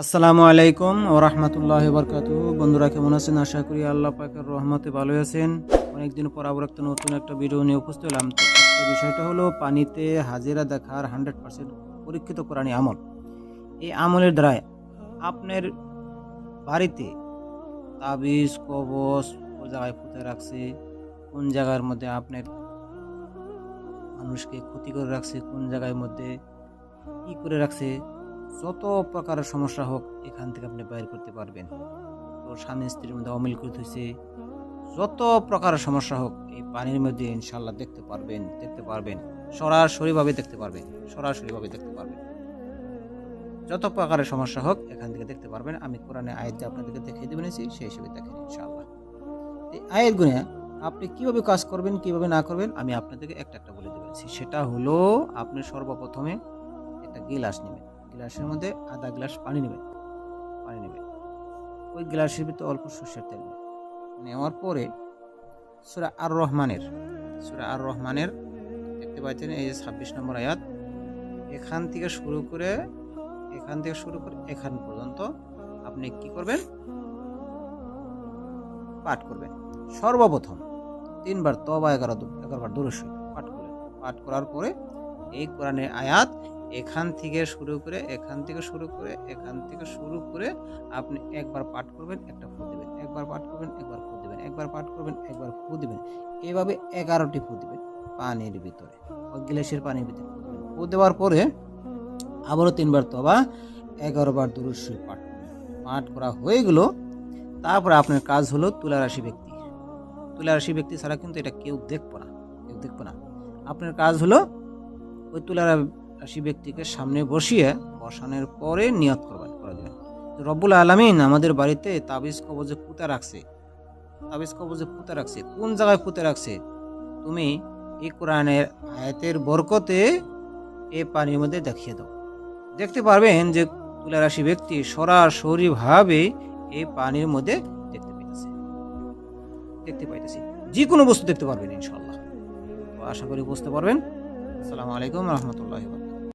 আসসালামু আলাইকুম ও রহমতুল্লাহ বরকাতু বন্ধুরা, কেমন আছেন? আশা করি আল্লাহ পাকের রহমতে ভালো আছেন। অনেকদিন পর আবার একটা নতুন একটা ভিডিও নিয়ে উপস্থিত হলাম। বিষয়টা হলো, পানিতে হাজিরা দেখার হান্ড্রেড পার্সেন্ট পরীক্ষিত কোরআনী আমল। এই আমলের দ্বারায় আপনার বাড়িতে তাবিজ কবচ কোন জায়গায় পুঁতে রাখছে। কোন জায়গার মধ্যে আপনার মানুষকে ক্ষতি করে রাখছে, কোন জায়গার মধ্যে কি করে রাখছে যত প্রকারের সমস্যা হোক, এখান থেকে আপনি বাইর করতে পারবেন। তো স্বামী স্ত্রীর মধ্যে অমিল করে হয়েছে যত প্রকারের সমস্যা হোক, এই পানির মধ্যে ইনশাল্লাহ দেখতে পারবেন দেখতে পারবেন। সরাসরিভাবে দেখতে পারবেন সরাসরিভাবে দেখতে পারবেন। যত প্রকারের সমস্যা হোক, এখান থেকে দেখতে পারবেন। আমি কোরআনে আয়াত আপনাদেরকে দেখিয়ে দেবেন সেই হিসেবে দেখেন ইনশাল্লাহ এই আয়ের গুনে আপনি কীভাবে কাজ করবেন, কীভাবে না করবেন, আমি আপনাদেরকে একটা একটা বলে দেবেন সেটা হলো, আপনি সর্বপ্রথমে একটা গিলাস নেবেন। গ্লাসের মধ্যে আধা গ্লাস পানি নেবেন। পানি নেবেন। ওই গ্লাসের ভিতরে অল্প সর্ষের তেল নেবেন। নেওয়ার পরে সুরা আর রহমানের সুরা আর রহমানের দেখতে পাচ্ছেন এই যে ছাব্বিশ নম্বর আয়াত, এখান থেকে শুরু করে, এখান থেকে শুরু করে এখান পর্যন্ত আপনি কি করবেন? পাঠ করবেন। সর্বপ্রথম তিনবার তবা এগারো এগারোবার দূরস্বই পাঠ করলেন পাঠ করার পরে এই কোরআনের আয়াত এখান থেকে শুরু করে, এখান থেকে শুরু করে, এখান থেকে শুরু করে আপনি একবার পাঠ করবেন, একটা ফু দেবেন। একবার পাঠ করবেন, একবার ফু দেবেন। একবার পাঠ করবেন, একবার ফু দেবেন। এভাবে এগারোটি ফু দিবেন পানির ভিতরে গ্লাসের পানির ভিতরে ফু দেওয়ার পরে আবারও তিনবার তবা এগারো বার দুরুশ্বই পাঠ পাঠ করা হয়ে গেল। তারপরে আপনার কাজ হলো তুলা রাশি ব্যক্তি। তুলা রাশি ব্যক্তি ছাড়া কিন্তু এটা কেউ দেখব না, কেউ দেখব না। আপনার কাজ হলো ওই তুলা রাশি ব্যক্তিকে সামনে বসিয়ে বসানোর পরে নিয়ত করবেন, করে দেবেন। রব্বুল আলমিন আমাদের বাড়িতে তাবিজ কবজে পুঁতে রাখছে। তাবিজ কবজে পুঁতে রাখছে। কোন জায়গায় পুঁতে রাখছে? তুমি এই কোরআনের আয়াতের বরকতে এই পানির মধ্যে দেখিয়ে দাও। দেখতে পারবেন যে তুলা রাশি ব্যক্তি সরাসরিভাবে এই পানির মধ্যে দেখতে পাইতেছে। দেখতে পাইতেছি। যে কোনো বস্তু দেখতে পারবেন ইনশাল্লাহ আশা করি বুঝতে পারবেন। আসসালামু আলাইকুম রহমতুল্লাহ